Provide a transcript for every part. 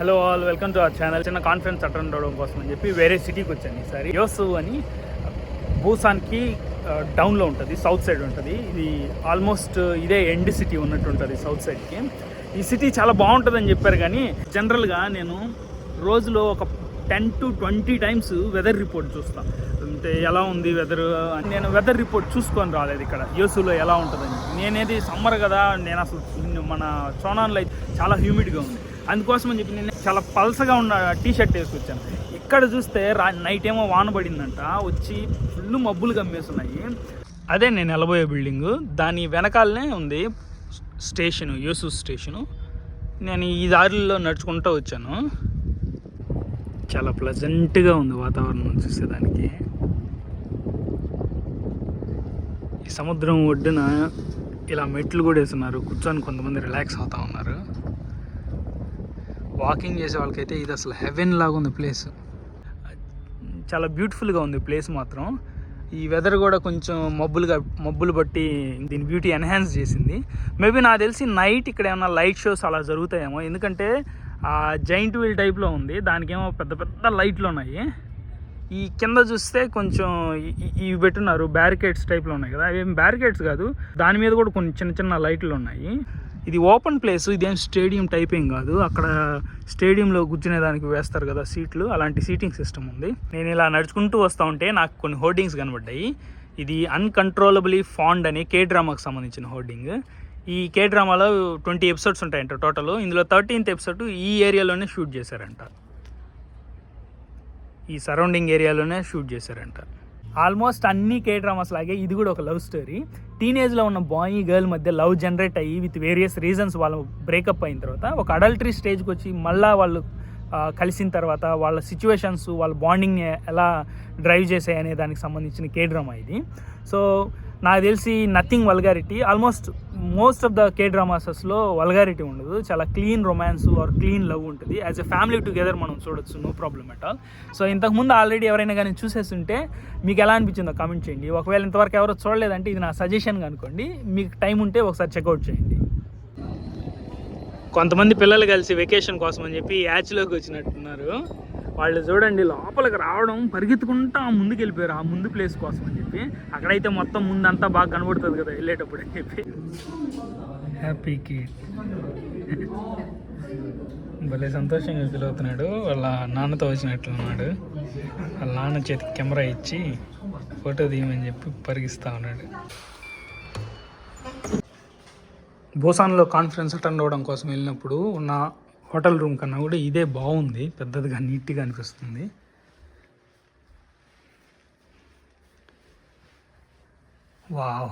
Hello all welcome to our channel చిన్న conference attend అవడం కోసం అని చెప్పి వేరే సిటీకి వచ్చాను ఈసారి. యోసు అని భూసాన్కి డౌన్లో ఉంటుంది సౌత్ సైడ్ ఉంటుంది. ఇది ఆల్మోస్ట్ ఇదే ఎండ్ సిటీ ఉన్నట్టు ఉంటుంది సౌత్ సైడ్కి ఈ సిటీ చాలా బాగుంటుందని చెప్పారు కానీ జనరల్గా నేను రోజులో ఒక ten to twenty times weather report చూస్తాను అంటే ఎలా ఉంది వెదర్ నేను వెదర్ రిపోర్ట్ చూసుకొని రాలేదు ఇక్కడ. యోసులో ఎలా ఉంటుందని నేనేది సమ్మర్ కదా నేను అసలు మన చోనాన్లో అయితే చాలా హ్యూమిడ్గా ఉంది. అందుకోసం అని చెప్పి నేను చాలా పల్సగా ఉన్న టీ షర్ట్ వేసుకొచ్చాను. ఇక్కడ చూస్తే రా నైట్ ఏమో వాన పడిందంట వచ్చి ఫుల్ మబ్బులు కమ్మేస్తున్నాయి. అదే నేను నిలబోయే బిల్డింగ్ దాని వెనకాలనే ఉంది స్టేషను యూసు స్టేషను. నేను ఈ దారిలో నడుచుకుంటూ వచ్చాను. చాలా ప్లజెంట్గా ఉంది వాతావరణం చూసేదానికి. ఈ సముద్రం ఒడ్డున ఇలా మెట్లు కూడా వేస్తున్నారు. కూర్చొని కొంతమంది రిలాక్స్ అవుతా ఉన్నారు. వాకింగ్ చేసే వాళ్ళకైతే ఇది అసలు హెవెన్ లాగా ఉంది ప్లేస్. చాలా బ్యూటిఫుల్గా ఉంది ప్లేస్ మాత్రం. ఈ వెదర్ కూడా కొంచెం మబ్బులుగా మబ్బులు బట్టి దీని బ్యూటీ ఎన్హాన్స్ చేసింది. మేబీ నాకు తెలిసి నైట్ ఇక్కడ ఏమైనా లైట్ షోస్ అలా జరుగుతాయేమో. ఎందుకంటే ఆ జైంట్ వీల్ టైప్లో ఉంది. దానికేమో పెద్ద పెద్ద లైట్లు ఉన్నాయి. ఈ కింద చూస్తే కొంచెం ఇవి పెట్టున్నారు బ్యారికేడ్స్ టైప్లో ఉన్నాయి కదా. అవి బ్యారికేడ్స్ కాదు. దాని మీద కూడా కొన్ని చిన్న చిన్న లైట్లు ఉన్నాయి. ఇది ఓపెన్ ప్లేస్ ఇదేం స్టేడియం టైప్ ఏం కాదు. అక్కడ స్టేడియంలో కూర్చునే దానికి వేస్తారు కదా సీట్లు. అలాంటి సీటింగ్ సిస్టమ్ ఉంది. నేను ఇలా నడుచుకుంటూ వస్తూ ఉంటే నాకు కొన్ని హోర్డింగ్స్ కనబడ్డాయి. ఇది అన్కంట్రోలబులీ ఫాండ్ అని కే డ్రామాకు సంబంధించిన హోర్డింగ్. ఈ కే డ్రామాలో ట్వంటీ ఎపిసోడ్స్ ఉంటాయంట టోటల్. ఇందులో థర్టీన్త్ ఎపిసోడ్ ఈ ఏరియాలోనే షూట్ చేశారంట. ఈ సరౌండింగ్ ఏరియాలోనే షూట్ చేశారంట. ఆల్మోస్ట్ అన్ని కే డ్రామాస్ లాగే ఇది కూడా ఒక లవ్ స్టోరీ. టీనేజ్లో ఉన్న బాయ్ గర్ల్ మధ్య లవ్ జనరేట్ అయ్యి విత్ వేరియస్ రీజన్స్ వాళ్ళు బ్రేకప్ అయిన తర్వాత ఒక అడల్టరీ స్టేజ్కి వచ్చి మళ్ళీ వాళ్ళు కలిసిన తర్వాత వాళ్ళ సిచ్యువేషన్స్ వాళ్ళ బాండింగ్ ఎలా డ్రైవ్ చేసాయి అనే దానికి సంబంధించిన కే డ్రామా ఇది. సో నాకు తెలిసి nothing vulgarity almost most of the K డ్రామాసెస్లో vulgarity ఉండదు. చాలా clean romance or clean love ఉంటుంది. యాజ్ ఎ ఫ్యామిలీ టుగెదర్ మనం చూడొచ్చు no problem at all so ఇంతకుముందు ఆల్రెడీ ఎవరైనా కానీ చూసేస్తుంటే మీకు ఎలా అనిపించిందో కామెంట్ చేయండి. ఒకవేళ ఇంతవరకు ఎవరో చూడలేదంటే ఇది నా సజెషన్ అనుకోండి. మీకు టైం ఉంటే ఒకసారి చెక్అవుట్ చేయండి. కొంతమంది పిల్లలు కలిసి వెకేషన్ కోసం అని చెప్పి యాచ్లోకి వచ్చినట్టున్నారు. వాళ్ళు చూడండి లోపలికి రావడం పరిగెత్తుకుంటా ఆ ముందుకు వెళ్ళిపోయారు ఆ ముందు ప్లేస్ కోసం అని చెప్పి. అక్కడైతే మొత్తం ముందంతా బాగా కనబడుతుంది కదా వెళ్ళేటప్పుడు అని చెప్పి. హ్యాపీ కిడ్ భలే సంతోషంగా ఫీల్ అవుతున్నాడు వాళ్ళ నాన్నతో వచ్చినట్లు ఉన్నాడు. వాళ్ళ నాన్న చేతికి కెమెరా ఇచ్చి ఫోటో తీయమని చెప్పి పరిగిస్తూ ఉన్నాడు. భూసాన్లో కాన్ఫరెన్స్ అటెండ్ అవ్వడం కోసం వెళ్ళినప్పుడు ఉన్న హోటల్ రూమ్ కన్నా కూడా ఇదే బాగుంది. పెద్దదిగా నీట్గా అనిపిస్తుంది. వావ్.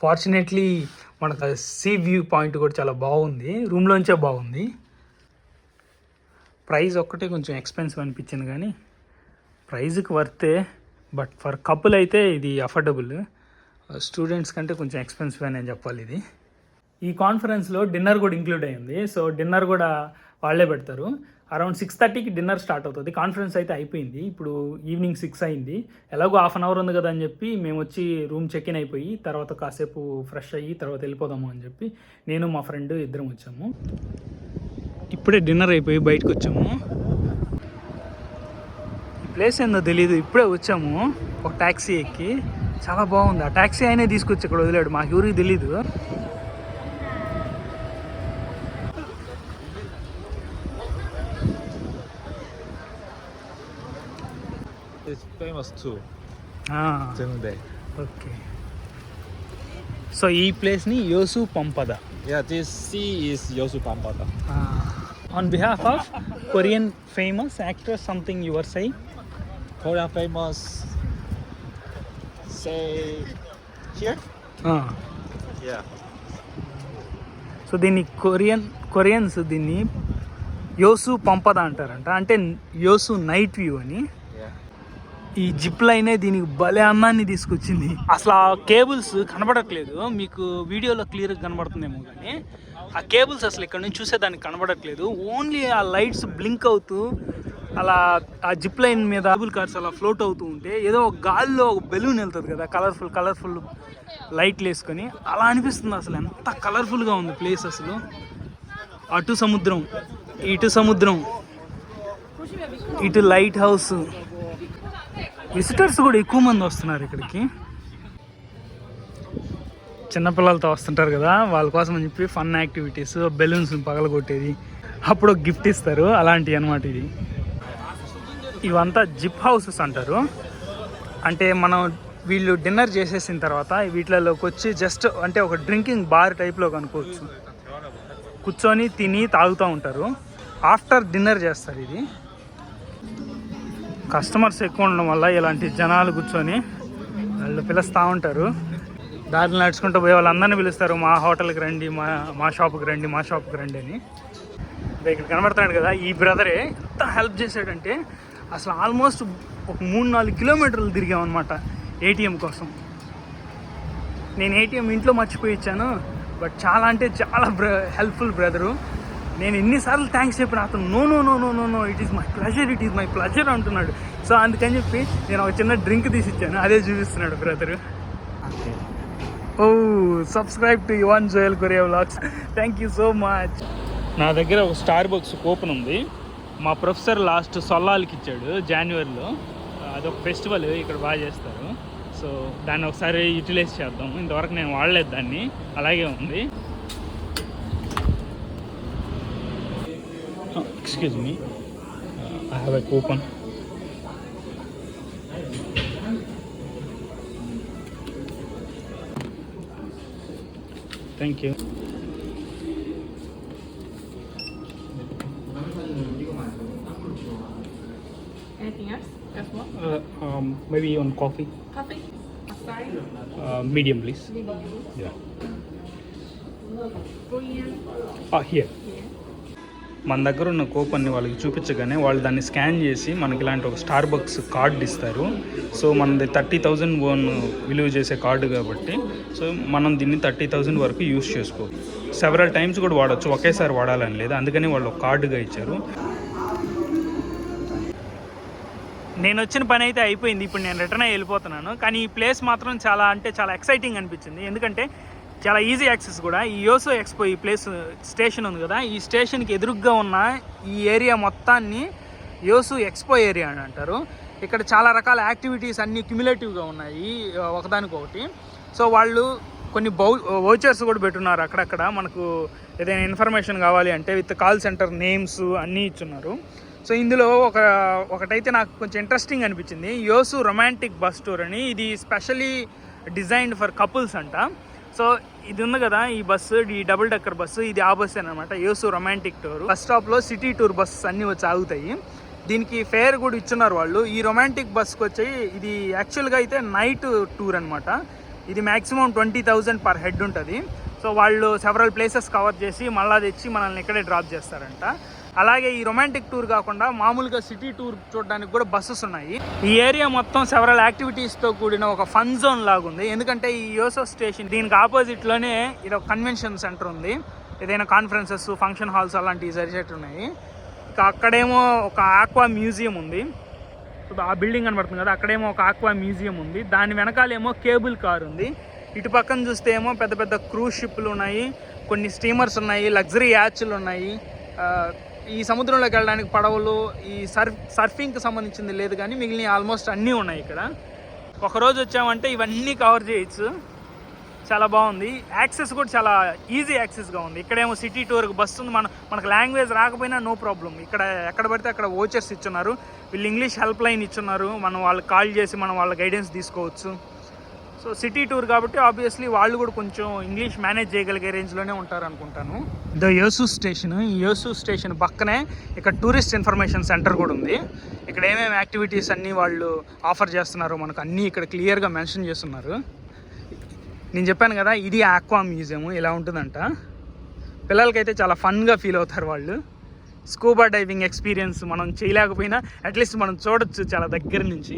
ఫార్చునేట్లీ మనకు సీ వ్యూ పాయింట్ కూడా చాలా బాగుంది. రూమ్లోంచే బాగుంది. ప్రైస్ ఒక్కటే కొంచెం ఎక్స్పెన్సివ్ అనిపించింది కానీ ప్రైజ్కి వర్తే బట్ ఫర్ కపుల్ అయితే ఇది అఫోర్డబుల్. స్టూడెంట్స్ కంటే కొంచెం ఎక్స్పెన్సివ్ అని చెప్పాలి ఇది. ఈ కాన్ఫరెన్స్లో డిన్నర్ కూడా ఇంక్లూడ్ అయింది సో డిన్నర్ కూడా వాళ్ళే పెడతారు. అరౌండ్ సిక్స్ థర్టీకి డిన్నర్ స్టార్ట్ అవుతుంది. కాన్ఫరెన్స్ అయితే అయిపోయింది. ఇప్పుడు ఈవినింగ్ సిక్స్ అయింది. ఎలాగో హాఫ్ అన్ అవర్ ఉంది కదా అని చెప్పి మేము వచ్చి రూమ్ చెక్ ఇన్ అయిపోయి తర్వాత కాసేపు ఫ్రెష్ అయ్యి తర్వాత వెళ్ళిపోదాము అని చెప్పి నేను మా ఫ్రెండ్ ఇద్దరం వచ్చాము. ఇప్పుడే డిన్నర్ అయిపోయి బయటకు వచ్చాము. ప్లేస్ ఏందో తెలియదు ఇప్పుడే వచ్చాము. ఒక ట్యాక్సీ ఎక్కి. చాలా బాగుంది. ఆ ట్యాక్సీ ఆయనే తీసుకొచ్చి ఇక్కడ వదిలాడు. మాకు ఎవరికి తెలీదు. Too, ఆ, Zhengde. ఓకే సో ఈ ప్లేస్ని యోసు పంపద Yeah, this sea is Yosu Pampada. On behalf of Korean famous actor something your say Korean famous. Say here. Yeah. So దీన్ని కొరియన్ కొరియన్స్ దీన్ని యోసు పంపద అంటారంట అంటే యోసు నైట్ వ్యూ అని. ఈ జిప్ లైనే దీనికి భలే అన్నాన్ని తీసుకొచ్చింది. అసలు ఆ కేబుల్స్ కనబడట్లేదు. మీకు వీడియోలో క్లియర్గా కనబడుతుందేమో కానీ ఆ కేబుల్స్ అసలు ఇక్కడ నుంచి చూసేదానికి కనబడట్లేదు. ఓన్లీ ఆ లైట్స్ బ్లింక్ అవుతూ అలా ఆ జిప్ లైన్ మీద కేబుల్ కార్స్ అలా ఫ్లోట్ అవుతూ ఉంటే ఏదో ఒక గాల్లో ఒక బెలూన్ వెళ్తుంది కదా కలర్ఫుల్ కలర్ఫుల్ లైట్లు వేసుకొని అలా అనిపిస్తుంది అసలు. ఎంత కలర్ఫుల్గా ఉంది ప్లేస్ అసలు. అటు సముద్రం ఇటు సముద్రం ఇటు లైట్ హౌస్. విజిటర్స్ కూడా ఎక్కువ మంది వస్తున్నారు ఇక్కడికి. చిన్నపిల్లలతో వస్తుంటారు కదా వాళ్ళ కోసం అని చెప్పి ఫన్ యాక్టివిటీస్ బెలూన్స్ పగలగొట్టేది. అప్పుడు గిఫ్ట్ ఇస్తారు అలాంటివి అనమాట ఇది. ఇవంతా జిప్ హౌసెస్ అంటారు. అంటే మనం వీళ్ళు డిన్నర్ చేసేసిన తర్వాత వీటిలోకి వచ్చి జస్ట్ అంటే ఒక డ్రింకింగ్ బార్ టైప్లో కనుకోవచ్చు కూర్చొని తిని తాగుతూ ఉంటారు. ఆఫ్టర్ డిన్నర్ చేస్తారు ఇది. కస్టమర్స్ ఎక్కువ ఉండడం వల్ల ఇలాంటి జనాలు కూర్చొని వాళ్ళు పిలుస్తూ ఉంటారు. దారిలో నడుచుకుంటూ పోయే వాళ్ళందరినీ పిలుస్తారు. మా హోటల్కి రండి మా మా షాప్కి రండి మా షాప్కి రండి అని. ఇక్కడ కనబడుతున్నాడు కదా ఈ బ్రదరే ఎంత హెల్ప్ చేశాడంటే అసలు ఆల్మోస్ట్ ఒక మూడు నాలుగు కిలోమీటర్లు తిరిగామన్నమాట ఏటీఎం కోసం. నేను ఏటీఎం ఇంట్లో మర్చిపోయి ఇచ్చాను బట్ చాలా అంటే చాలా బ్ర హెల్ప్ఫుల్ బ్రదరు. నేను ఎన్నిసార్లు థ్యాంక్స్ చెప్పిన అతను no no no no no no it is my pleasure it is my pleasure అంటున్నాడు. సో అందుకని చెప్పి నేను ఒక చిన్న డ్రింక్ తీసి ఇచ్చాను అదే చూపిస్తున్నాడు brother oh subscribe to Yuvan Joel Korea vlogs thank you so much నా దగ్గర ఒక స్టార్ బాక్స్ కూపన్ ఉంది. మా ప్రొఫెసర్ లాస్ట్ సొల్లాలకి ఇచ్చాడు జనవరిలో అదొక ఫెస్టివల్ ఇక్కడ బాగా చేస్తారు. సో దాన్ని ఒకసారి యూటిలైజ్ చేద్దాం. ఇంతవరకు నేను వాడలేదు దాన్ని. అలాగే ఉంది. excuse me, uh, I have a coupon. Thank you. Anything else? Uh, um, maybe on coffee. Coffee? Sorry? Uh, medium, please. Medium. Yeah. Oh, here. మన దగ్గర ఉన్న కూపన్ని వాళ్ళకి చూపించగానే వాళ్ళు దాన్ని స్కాన్ చేసి మనకి ఇలాంటి ఒక స్టార్ బక్స్ కార్డు ఇస్తారు. సో మనది థర్టీ థౌజండ్ ఓన్ విలువ చేసే కార్డు కాబట్టి సో మనం దీన్ని థర్టీ థౌజండ్ వరకు యూస్ చేసుకోవచ్చు. సెవెరల్ టైమ్స్ కూడా వాడచ్చు ఒకేసారి వాడాలని లేదు. అందుకని వాళ్ళు ఒక కార్డుగా ఇచ్చారు. నేను వచ్చిన పని అయితే అయిపోయింది. ఇప్పుడు నేను రిటర్న్ అయ్యి వెళ్ళిపోతున్నాను. కానీ ఈ ప్లేస్ మాత్రం చాలా అంటే చాలా ఎక్సైటింగ్ అనిపించింది. ఎందుకంటే చాలా ఈజీ యాక్సెస్ కూడా. ఈ యోసో ఎక్స్పో ఈ ప్లేస్ స్టేషన్ ఉంది కదా. ఈ స్టేషన్కి ఎదురుగ్గా ఉన్న ఈ ఏరియా మొత్తాన్ని యోసు ఎక్స్పో ఏరియా అని అంటారు. ఇక్కడ చాలా రకాల యాక్టివిటీస్ అన్నీ క్యుములేటివ్గా ఉన్నాయి ఒకదానికొకటి. సో వాళ్ళు కొన్ని బౌ వౌచర్స్ కూడా పెట్టున్నారు అక్కడక్కడ. మనకు ఏదైనా ఇన్ఫర్మేషన్ కావాలి అంటే విత్ కాల్ సెంటర్ నేమ్స్ అన్నీ ఇచ్చున్నారు. సో ఇందులో ఒక ఒకటైతే నాకు కొంచెం ఇంట్రెస్టింగ్ అనిపించింది. యోసు రొమాంటిక్ బస్ టూర్ అని. ఇది స్పెషలీ డిజైన్డ్ ఫర్ కపుల్స్ అంట. సో ఇది ఉంది కదా ఈ బస్సు ఈ డబుల్ డెక్కర్ బస్సు ఇది ఆ బస్సు అనమాట యోసు రొమాంటిక్ టూర్. బస్ స్టాప్లో సిటీ టూర్ బస్సెస్ అన్నీ వచ్చి ఆగుతాయి. దీనికి ఫేర్ కూడా ఇచ్చున్నారు వాళ్ళు. ఈ రొమాంటిక్ బస్కి వచ్చి ఇది యాక్చువల్గా అయితే నైట్ టూర్ అనమాట ఇది maximum twenty thousand per head ఉంటుంది. సో వాళ్ళు సెవరల్ ప్లేసెస్ కవర్ చేసి మళ్ళా తెచ్చి మనల్ని ఇక్కడే డ్రాప్ చేస్తారంట. అలాగే ఈ రొమాంటిక్ టూర్ కాకుండా మామూలుగా సిటీ టూర్ చూడడానికి కూడా బస్సెస్ ఉన్నాయి. ఈ ఏరియా మొత్తం సెవరల్ యాక్టివిటీస్తో కూడిన ఒక ఫన్ జోన్ లాగుంది. ఎందుకంటే ఈ యోసో స్టేషన్ దీనికి ఆపోజిట్లోనే ఇది ఒక కన్వెన్షన్ సెంటర్ ఉంది. ఏదైనా కాన్ఫరెన్సెస్ ఫంక్షన్ హాల్స్ అలాంటివి జరిగేట్టు ఉన్నాయి. ఇక అక్కడేమో ఒక ఆక్వా మ్యూజియం ఉంది. ఆ బిల్డింగ్ కనబడుతుంది కదా అక్కడేమో ఒక ఆక్వా మ్యూజియం ఉంది. దాని వెనకాలేమో కేబుల్ కార్ ఉంది. ఇటు పక్కన చూస్తే ఏమో పెద్ద పెద్ద క్రూజ్ షిప్లు ఉన్నాయి. కొన్ని స్టీమర్స్ ఉన్నాయి లగ్జరీ యాచ్లు ఉన్నాయి. ఈ సముద్రంలోకి వెళ్ళడానికి పడవలు ఈ సర్ఫ్ సర్ఫింగ్కి సంబంధించింది లేదు కానీ మిగిలిన ఆల్మోస్ట్ అన్నీ ఉన్నాయి ఇక్కడ. ఒకరోజు వచ్చామంటే ఇవన్నీ కవర్ చేయొచ్చు. చాలా బాగుంది. యాక్సెస్ కూడా చాలా ఈజీ యాక్సెస్గా ఉంది. ఇక్కడేమో సిటీ టూర్కి బస్ ఉంది. మన మనకు లాంగ్వేజ్ రాకపోయినా నో ప్రాబ్లం ఇక్కడ ఎక్కడ పడితే అక్కడ ఓచర్స్ ఇచ్చున్నారు. వీళ్ళు ఇంగ్లీష్ హెల్ప్ లైన్ ఇచ్చున్నారు. మనం వాళ్ళకి కాల్ చేసి మనం వాళ్ళ గైడెన్స్ తీసుకోవచ్చు. సో సిటీ టూర్ కాబట్టి ఆబ్వియస్లీ వాళ్ళు కూడా కొంచెం ఇంగ్లీష్ మేనేజ్ చేయగలిగే రేంజ్లోనే ఉంటారు అనుకుంటాను ద యోసు స్టేషన్. ఈ యోసు స్టేషన్ పక్కనే ఇక్కడ టూరిస్ట్ ఇన్ఫర్మేషన్ సెంటర్ కూడా ఉంది. ఇక్కడ ఏమేమి యాక్టివిటీస్ అన్నీ వాళ్ళు ఆఫర్ చేస్తున్నారో మనకు అన్నీ ఇక్కడ క్లియర్గా మెన్షన్ చేస్తున్నారు. నేను చెప్పాను కదా ఇది ఆక్వా మ్యూజియం ఇలా ఉంటుందంట. పిల్లలకైతే చాలా ఫన్గా ఫీల్ అవుతారు వాళ్ళు. స్కూబా డైవింగ్ ఎక్స్పీరియన్స్ మనం చేయలేకపోయినా అట్లీస్ట్ మనం చూడొచ్చు చాలా దగ్గర నుంచి.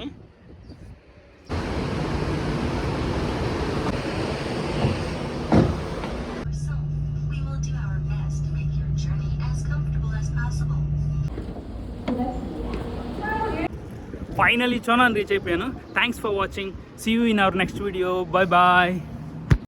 ఫైనలీ చోనాన్ రీచ్ అయిపోయాను thanks for watching see you in our next video bye bye